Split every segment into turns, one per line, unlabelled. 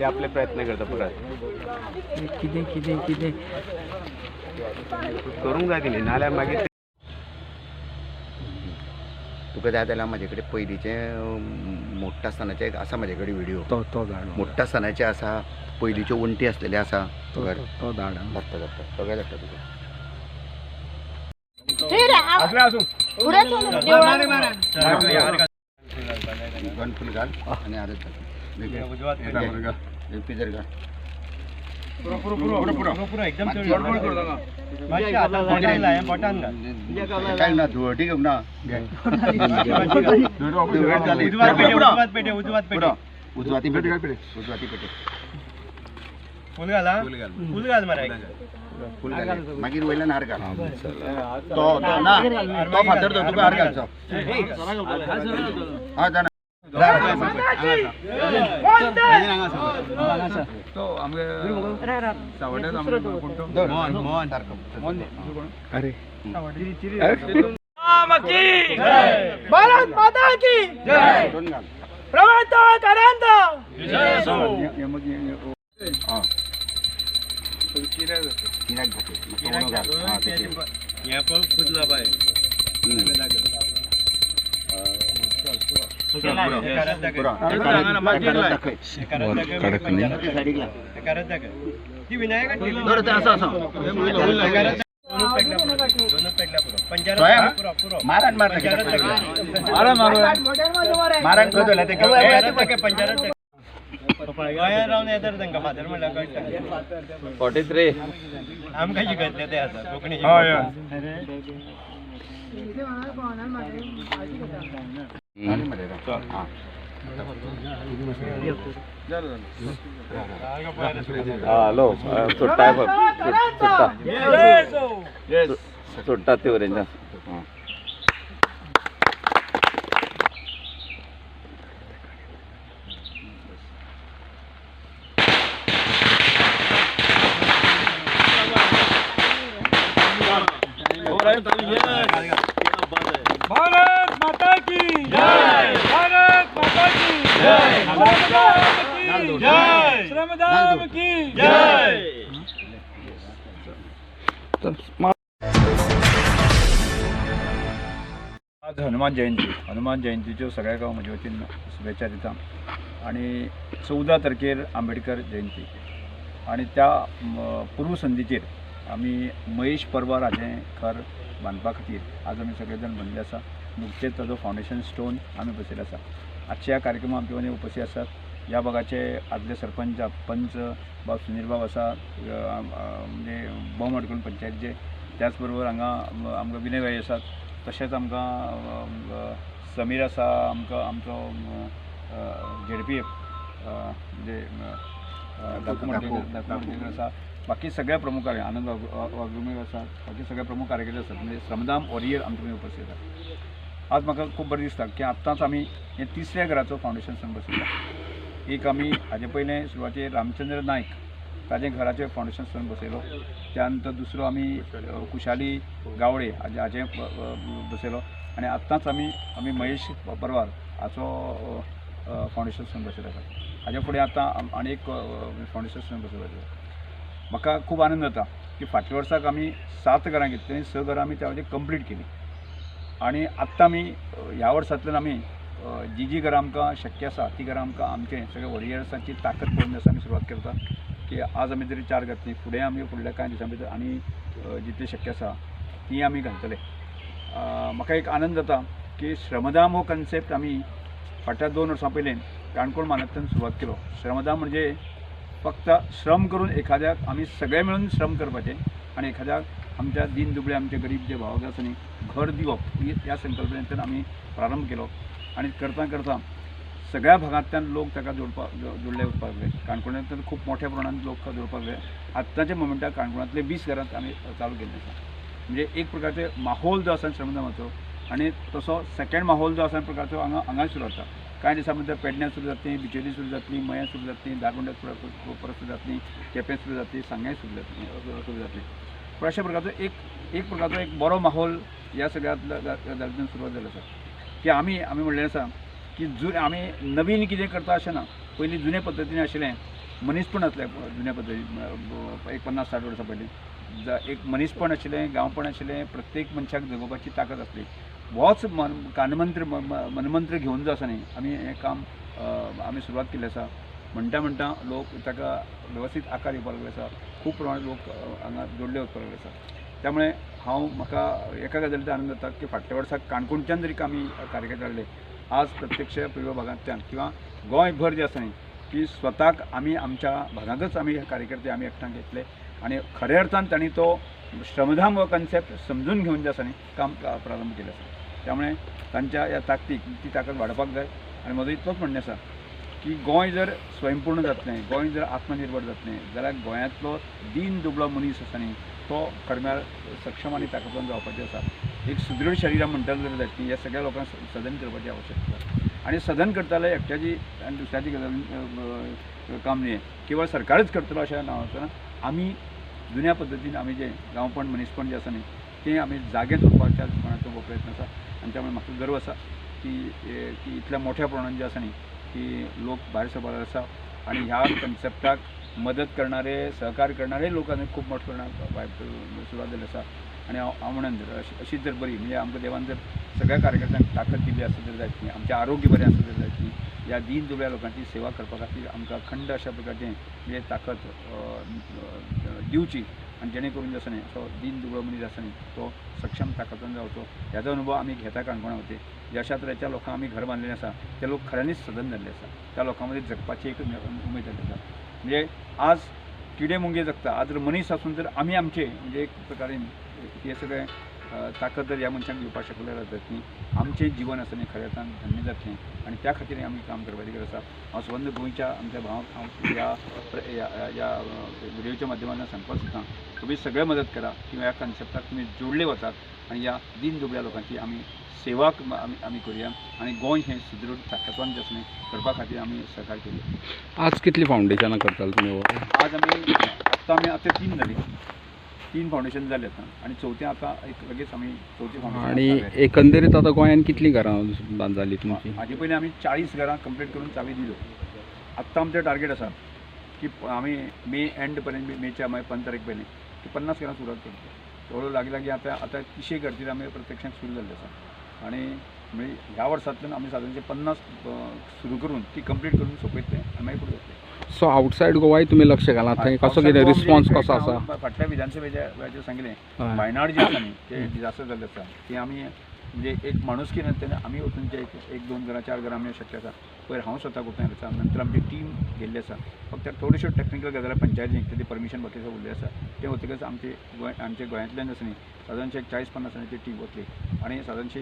ते आपले प्रयत्न करता परत.
कितें कितें कितें?
करूंक जाय तेणी नाल्यार मागीर
तुका जाय जाल्यार म्हाजे कडेन पयलींचे मोठ्ठा आसतनाचे एक आसा म्हाजे कडेन व्हिडिओ.
तो तो धाड
मोठ्ठा आसतनाचे आसा पयलींच्यो वण्टी आसलेले आसा.
तो तो- तो धाड.
धाडटा धाडटा. सगळें धाडटा तुका? गन फूल घाल आनी आरत घाल. पिजर घाल काय ना उजवाती पेटे. उजवाती पेटे.
फुल घाला. फुल घाल. मरे
फूल घाल. मागीर वयल्यान हार घाल. तो तो ना. तो फातर तो तुका हार घालचो हा जाणा
तो आमगे सावड्यात आमगे कोणतो
मोहन मोहन सारको
अरे
भारत माता की
दोन घाल
प्रवंत करांत
हा किराक घातले मागीर घाल हा तशें.
हे पण खुदला बाय
हम्म. पुरो. ते करत- ते करत दाखय. सायडीक लाव.
ती विनायका ठेवली.
बरं, ते असं- असं.
ते करत- दोनच पेटला पुरो. दोनच पेटला पुरो. पंचायत
सोया?
पुरो, पुरो.
मारान मार
पंचायत
ताका.
टाकला.
मारान मार मारान खंय दवरला ते
पंचायत टाके, पंचायत टाके. गोंयांत रावन येतात तांकां फादर म्हणल्यार कळटा
फॉर्टी थ्री
आमकां शिकयतले ते आसा कोंकणी
आणि मध्ये हा.
हॅलो सुट्टा सुट्टा सुट्टा ते ओरेंजा
हा.
भारत माता की भारत माता की जय की जय की जय
आज हनुमान जयंती हनुमान जयंतीच्यो सगळ्या गांव म्हजे वतीन शुभेच्छा दिता. आनी चवदा तारखेर आंबेडकर जयंती. आनी त्या पूर्व संदीचेर आमी महेश परवार हाचें घर बांदपा खातीर आज आमी सगळे जाण बसले आसा नुकतेच ताजो फावंडेशन स्टोन आमी बसयले आसा आजच्या ह्या कार्यक्रमाक आमचे कडेन उपस्थित आसात ह्या भागाचे आदले सरपंच पंच बाब सुनील बाब आसा म्हणजे अडकून पंचायतीचे त्याच बरोबर हांगा आम- आमकां विनय भाई आसात तशेंच आमकां समीर आसा आमकां आमचो झेडपी म्हणजे दाखोवण आसा बाकी सगळ्या प्रमुख कार्य आनंद वाग- वागुमे आसा बाकी सगळे प्रमुख कार्यकर्ते आसात म्हणजे श्रमदाम वॉरियर आमचे उपस्थित आसात आज म्हाका खूब बरें दिसता की आतांच आमी हे तिसऱ्या घराचो फावंडेशन सन बसयला एक आमी हाजे पयलें सुरवातेर रामचंद्र नायक ताजे घराचें फावंडेशन सन बसयलो त्या नंतर दुसरो आमी कुशाली गावडे हाजे हाजें बसयलो आनी आतांच आमी आमी महेश परवार हाचो फावंडेशन सन बसयलो आसा हाजे फुडें आतां आनी एक फावंडेशन सन बसयलो म्हाका खूब आनंद जाता की फाटल्या वर्साक आमी सात घरां घेतली आनी स घरां आमी त्या वटेन कंप्लीट केली. आनी आत्तां आमी ह्या वर्सांतल्यान आमी जी जी घरां आमकां शक्य आसा ती घरां आमकां आमचे सगळे वॉरियर्सांची ताकद पळोवन आसा आमी सुरवात करता की आज आमी तरी चार घातली फुडें आमी फुडल्या कांय दिसां भितर आनी जितली शक्य आसा ती आमी घालतले. म्हाका एक आनंद जाता की श्रमदाम हो कन्सेप्ट आमी फाटल्या दोन वर्सां पयलीं काणकोण म्हालांतल्यान सुरवात केलो. श्रमदाम म्हणजे फक्त श्रम करून एखाद्याक आमी सगळे मेळून श्रम करपाचे आनी एखाद्याक आमच्या दीन दुबळे आमचे गरीब जे भावक आसा न्ही घर दिवप ही ह्या संकल्पनेंतल्यान आमी प्रारंभ केलो. आनी करता करता सगळ्या भागांतल्यान लोक ताका जोडपाक जोडले वचपाक लागले काणकोणांतल्यान खूब मोठ्या प्रमाणांत लोक जोडपाक लागले आत्ताच्या मोमेंटार काणकोणांतले वीस घरांत आमी चालू केल्ले आसा. म्हणजे एक प्रकारचे माहोल जो आसा श्रमदामाचो आनी तसो सेकंड माहोल जो आसा प्रकारचो हांगा हांगा सुरू जाता. कांय दिसां भितर पेडण्यां सुरू जातली बिचोली सुरू जातली मयां सुरू जातली दागोंड्या परत सुरू जातली केपें सुरू जातली सांगाय सुरू जातली सुरू जातली पण अशा प्रकारचो एक एक प्रकारचो एक बरो माहोल ह्या सगळ्या सुरवात जाल्लो आसा की आमी आमी म्हणलें आसा की जुने आमी नवीन कितें करता अशें ना पयलीं जुने पद्दतीन आशिल्लें मनीसपण आसलें जुन्या पद्दतीन एक पन्नास साठ वर्सां पयलीं ज- एक मनीसपण आशिल्लें गांवपण आशिल्लें प्रत्येक मनशाक जगोवपाची ताकद आसली होच मन कानमंत्र मनमंत्र घेवन जो आसा न्ही. आमी हें काम आमी सुरवात केल्ली आसा म्हणटा म्हणटा लोक ताका वेवस्थीत आकार येवपाक लागले आसा खूब प्रमाणात लोक हांगा जोडले वचपाक लागले आसा त्यामुळे हांव म्हाका एका गजालीचो आनंद जाता की फाटल्या वर्साक काणकोणच्यान जरी आमी कार्यक्रम हाडले आज प्रत्यक्ष पूर्व भागांतल्यान किंवा गोंयभर जे आसा न्ही की स्वताक आमी आमच्या भागांतच आमी हे कार्यकर्ते आमी एकठांय घेतले आणि खऱ्या अर्थान तांणी तो श्रमधाम हो कन्सेप्ट समजून घेवन जे आसा न्ही काम प्रारंभ केलें आसा त्यामुळे तांच्या ह्या ताकतीक ती ताकद वाडोवपाक जाय. आनी म्हजो इतलोच म्हणणें आसा की गोंय जर स्वयंपूर्ण जातलें गोंय जर आत्मनिर्भर जातलें जाल्यार गोंयांतलो दीन दुबळो मनीस आसा न्ही तो खरम्यार सक्षम आनी ताकदवान जावपाचें आसा एक सुदृढ शरिरां म्हणटाले जर जातली ह्या सगळ्या लोकांक सदन करपाची आवश्यकता आनी सदन करताले एकट्याची आनी दुसऱ्याची गजाल काम न्ही केवळ सरकारच करतलो अशें ना. आमी जुन्या पद्दतीन आमी जे गांवपण मनीसपण जे आसा न्ही तें आमी जागे दवरपाच्या कोणाचो हो प्रयत्न आसा आनी त्यामुळे म्हाका गर्व आसा की की इतल्या मोठ्या प्रमाणात जे आसा न्ही की लोक भायर सरपाक आसा आनी ह्या कन्सेप्टाक मदत करणारे सहकार करणारे लोकांनी खूब मोठ्या प्रमाणात सुरवात जाल्ली आसा आनी हांव हांव म्हणन जर अशी अशीच जर बरी म्हणजे आमकां देवान जर सगळ्या कार्यकर्त्यांक ताकद दिली आसत जर जायत न्ही आमचें आरोग्य बरें आसत जर जायत न्ही ह्या दीन दुबळ्या लोकांची सेवा करपा खातीर आमकां खंड अशा प्रकारचें म्हणजे ताकद दिवची आनी जेणे करून नाही न्ही तो दीन दुबळमणी मनीस नाही न्ही तो सक्षम ताकदून जावचो याचा अनुभव आमी घेता काणकोणा होते? ज्या अशा तरेच्या लोकांक आमी घर बांदलेलें आसा ते लोक खऱ्यांनीच सदन जाल्ले आसा त्या लोकां मदीं जगपाची एक उमेद जाल्ली आसा म्हणजे आज किडे मुंगे जगता आज जर मनीस आसून जर आमी आमचे म्हणजे एक प्रकारे हे सगळे ताकद जर ह्या मनशांक दिवपाक शकले जातात न्ही आमचें जीवन आसा न्ही खऱ्या अर्थान धन्य जातलें आनी त्या खातीर आमी काम करपाची गरज आसा हांव संबंद गोंयच्या आमच्या भावांक हांव ह्या ह्या ह्या व्हिडिओच्या माध्यमांतल्यान सांगपाक सोदतां तुम्ही सगळे मदत करा. किंवा ह्या कन्सेप्टाक तुम्ही जोडले वचात आणि या दीन दुबळ्या लोकांची आमी सेवा आमी आमी करुया. आणि गोंय हें सुदृढ ताकदवान जें आसा न्ही करपा खातीर आमी सहकार्य केली.
आज कितली फावंडेशनां करताले तुमी?
आज आमी आत्तां आमी आतां तीन जाली तीन फावंडेशन जाले आतां. आनी चवथें आतां एक लगेच आमी चवथी
आणि
फावंडेशन
एकंदरीत आता गोंयान कितली घरां बांद जाली तुमची?
हाजे पयलीं आमी चाळीस घरां कंप्लीट करून चावी दिल्यो आत्तां आमचें टार्गेट आसा की आमी मे एंड पर्यंत मे- मेच्या मागीर पंदरा तारीख पयलीं की पन्नास घरां सुरवात करतलो हळू लागीं लागीं आतां आतां तिशे घरचीर आमी प्रत्यक्षान सुरू जाल्ले आसा आनी म्हणजे ह्या वर्सांतल्यान आमी सादारणशे पन्नास सुरू करून ती कंप्लीट करून सोंपयतले आनी मागीर वतले
सो आउटसायड गोवाय तुमी लक्ष घालात थंय कसो कितें रिस्पॉन्स कसो आसा
फाटल्या विधानसभेच्या सांगिल्लें. वायनाड जे आसा न्ही ते डिजास्टर जाल्ले आसा ती आमी म्हणजे एक माणुसकी तेन्ना आमी वचून जे एक एक दोन घरां चार घरां आमी शक्य आसा पयर हांव स्वता करता आसा नंतर आमची टीम गेल्ली आसा फक्त थोड्योश्यो टेक्निकल गजाली पंचायतीन तें परमिशन बाकी उरलें आसा तें वतकच आमचे गोंय आमचे गोंयांतल्यान आसा न्ही सादारणशे एक चाळीस पन्नास जाणांची टीम वतली आनी सादारणशी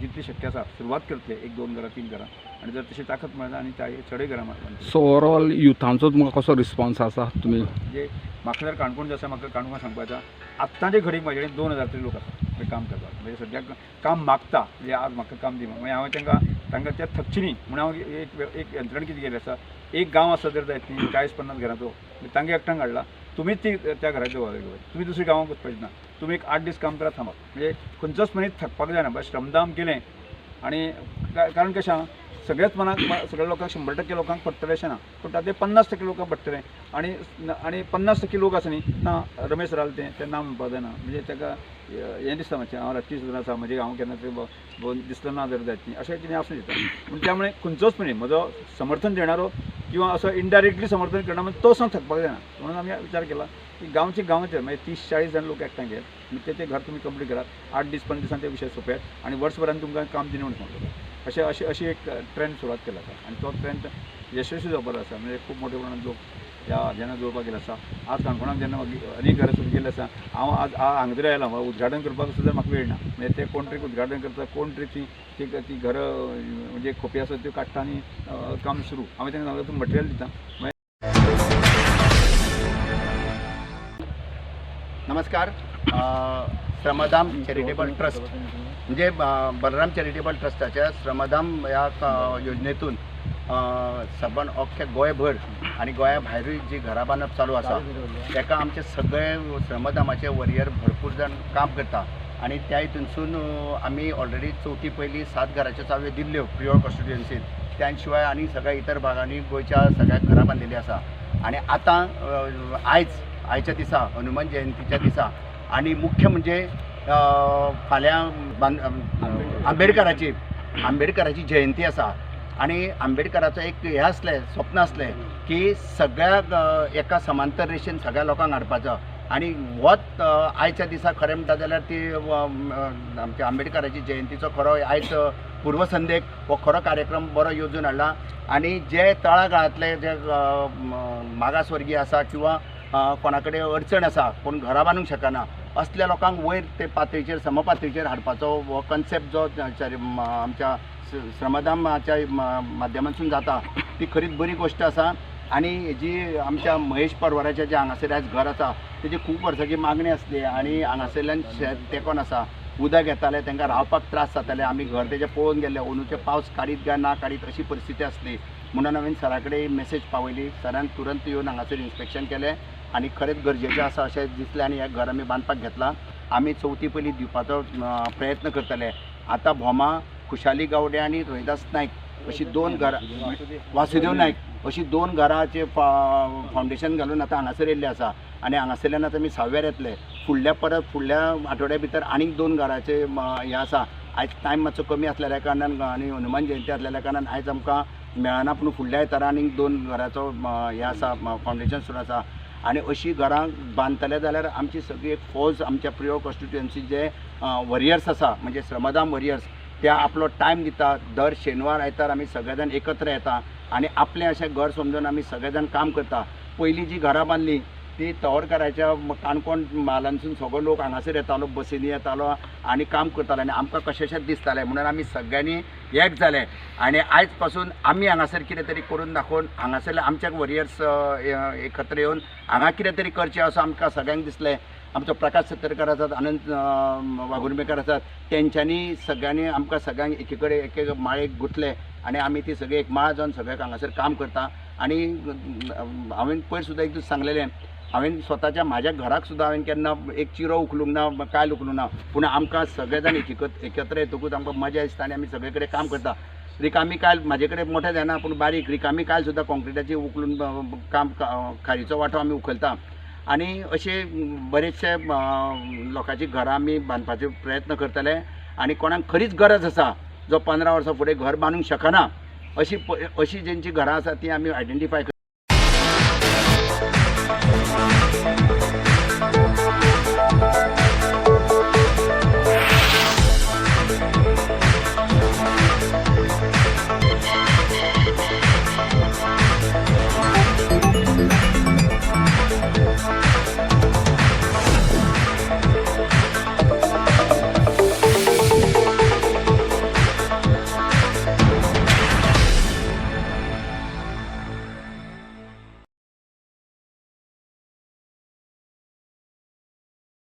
जितली शक्य आसा सुरवात करतले एक दोन घरां तीन घरां आनी जर तशी ताकद मेळना आनी त्या चडय घरां.
सो ओवरऑल युथांचो तुमकां कसो रिस्पॉन्स आसा तुमी
म्हणजे म्हाका जर काणकोण जे आसा म्हाका काणकोण सांगपाचा आत्तांचे घडीक म्हाजे कडेन दोन हजार तरी लोक म्हणजे काम करतात. म्हणजे सद्याक काम मागता म्हणजे आज म्हाका काम दी म्हणजे मागीर हांवें तांकां तांकां त्या थकची न्ही म्हणून हांव एक एक यंत्रण कितें केलें आसा एक गांव आसा जर जायत न्ही चाळीस पन्नास घरांचो म्हणजे तांकां एकठांय हाडला तुमीच ती त्या घराच्यो वावर तुमी दुसऱ्या गांवांक वचपाचें ना. तुमी एक आठ दीस काम करात थांबात म्हणजे खंयचोच मनीस थकपाक जायना. बस श्रमदाम केलें. आणि कारण कशें? आहा सगळ्याच मनाक सगळ्या लोकांक शंबर टक्के लोकांक पडटलें अशें ना. पूण ते पन्नास टक्के लोकांक पडटले आनी आनी पन्नास टक्के लोक आसा न्ही ना रमेश राल तें तें नांव म्हणपाक जायना म्हणजे ताका हें दिसता मातशें हांव रातची सुद्दां आसा म्हणजे हांव केन्ना तें दिसलो ना जर जायत न्ही अशें कितें आसूं दिता पूण त्यामुळे खंयचोच मनीस म्हजो समर्थन देणारो किंवा असं इनडायरेक्टली समर्थन करणं म्हणजे तो सण थकपाक जायना म्हणून आमी विचार केला की गांवचे गांवाचेर म्हणजे तीस चाळीस जाण लोक एकठांय घेयात आनी ते ते घर तुमी कंप्लीट करात आठ दीस पंदरा दिसान ते विशय सोंपयात आनी वर्सभरान तुमकां काम दिना म्हणून सांगतो अशें अशी अशी एक ट्रेंड सुरवात केला आसा आनी तो ट्रेंड यशस्वी जावपाचो आसा म्हणजे खूब मोठे प्रमाणात लोक ह्या जेन्ना जोडपाक गेले आसा आज काणकोणांत जेन्ना अनेक घरां सुरू केल्ली आसा हांव आज आ- हांगा तरी उद्घाटन करपाक सुद्दां म्हाका वेळ ना म्हणजे ते कोण तरी उद्घाटन करता कोण तरी ती ती ती घरां म्हणजे खोपी आसा त्यो काडटा आनी काम सुरू. हांवें तांकां सांगलें तुमी मटेरियल दिता.
नमस्कार. श्रमदाम श्रमधाम चॅरिटेबल ट्रस्ट. म्हणजे बलराम चॅरिटेबल ट्रस्टाच्या श्रमधाम या योजनेतून सबन अख्ख्या गोंयभर आणि गोंया भायरूय जी घरां बांदप चालू आसा ताका आमचे सगळे श्रमदामाचे वरियर भरपूर जाण काम करता. आनी त्या हितूनसून आमी ऑलरेडी चवथी पयली सात घराच्यो चाव्यो दिल्ल्यो प्रियोर कॉन्स्टिट्युएन्सीत त्या शिवाय आनी सगळ्या इतर भागांनी गोंयच्या सगळ्या घरां बांदिल्लीं आसा. आनी आतां आयज आयच्या दिसा हनुमान जयंतीच्या दिसा आनी मुख्य म्हणजे फाल्यां बांद आंबेडकराची आंबेडकराची जयंती आसा. आणि आंबेडकराचो एक हें आसलें स्वप्न आसलें की सगळ्या एका समांतर रेषेन सगळ्या लोकांक हाडपाचो. आणि वत आयच्या दिसा खरें म्हणटा जाल्यार ती आमच्या आंबेडकराची जयंतीचो खरो आयज पूर्वसंध्येक हो खरो कार्यक्रम बरो येवजून हाडला. आणि जे तळागाळांतले जे मागासवर्गीय आसा किंवा कोणा कडेन अडचण आसा कोण घरा बांदूंक शकना असल्या लोकांक वयर ते पातळीचेर समपातळीचेर हाडपाचो हो कन्सेप्ट जो आमच्या स- श्रमदामाच्या माध्यमांतसून जाता. ती खरीच बरी गोश्ट आसा आणि जी आमच्या महेश परवाराच्या जे हांगासर आयज घर आसा तेजी खूब वर्सांची मागणी आसली आणि हांगासरल्यान शेत तेंकोन आसा उदक येतालें तांकां रावपाक त्रास जाताले. आमी घर तेजें पळोवन गेले. अंदूचे पावस काडीत काय ना काडीत अशी परिस्थिती आसली म्हणून हांवें सरा कडेन मेसेज पावयली सरान तुरंत येवन हांगासर इन्स्पेक्शन केलें. आनी खरेंच गरजेचें आसा अशें दिसलें आनी हें घर आमी बांदपाक घेतलां. आमी चवथी पयलीं दिवपाचो प्रयत्न करतले. आतां भोमा खुशाली गावडे आनी रोहिदास नायक अशीं दोन घरां वासुदेव नायक अशीं दोन घरांचे फावंडेशन घालून आतां हांगासर येयल्ले आसा आनी हांगासरल्यान आतां आमी साव्यार येतले फुडल्या परत फुडल्या आठवड्या भितर आनीक दोन घरांचे हें आसा आयज टायम मातसो कमी आसलेल्या कारणान आनी हनुमान जयंती आसलेल्या कारणान आयज आमकां मेळना पूण फुडल्या येतारा आनीक दोन घराचो हें आसा फावंडेशन सुरू आसा आनी अशीं घरां बांदतले जाल्यार आमची सगळी एक फौज आमच्या प्रियो कॉन्स्टिट्युएन्सी जे वरियर्स आसा म्हणजे श्रमदाम वरियर्स त्या आपलो टायम दिता दर शेनवार आयतार आमी सगळे जाण एकत्र येता आनी आपलें अशें घर समजून आमी सगळे जाण काम करता पयलीं जी घरां बांदलीं ती तवरकाराच्या काणकोण म्हालांसून सगळो लोक हांगासर येतालो बसींनी येतालो आनी काम करतालो. आनी आमकां कशेंशेंच दिसतालें म्हणून आमी सगळ्यांनी एक जाले आनी आयजपासून आमी हांगासर कितें तरी करून दाखोवन हांगासरले आमच्या वॉरियर्स एकत्र येवन हांगा कितें तरी करचें असो आमकां सगळ्यांक दिसलें. आमचो प्रकाश सत्तरकर आसात अनंत अं, आसात तेंच्यांनी सगळ्यांनी आमकां सगळ्यांक एके कडेन एक एक माळेक गुंतले आनी आमी ती सगळी एक माळ जावन सगळ्याक हांगासर काम करता. आनी हांवें पयर सुद्दां एक दीस सांगलेलें हांवें स्वताच्या म्हाज्या घराक सुद्दां हांवें केन्ना एक चिरो उखलूंक ना कायल उखलूंक ना पूण आमकां सगळे जाण एकत एकत्र येतकूच आमकां मजा दिसता आनी आमी सगळे कडेन काम करता. रिकामी कायल म्हाजे कडेन मोठें जायना पूण बारीक रिकामी कायल सुद्दां कॉन्क्रिटाची उखलून काम खारीचो वांटो आमी उखलता. आनी अशे बरेचशे लोकांची घरां आमी बांदपाचे प्रयत्न करतले आनी कोणाक खरीच गरज आसा जो पंदरा वर्सां फुडें घर बांदूंक शकना अशी अशी जेंची घरां आसा ती आमी आयडेंटिफाय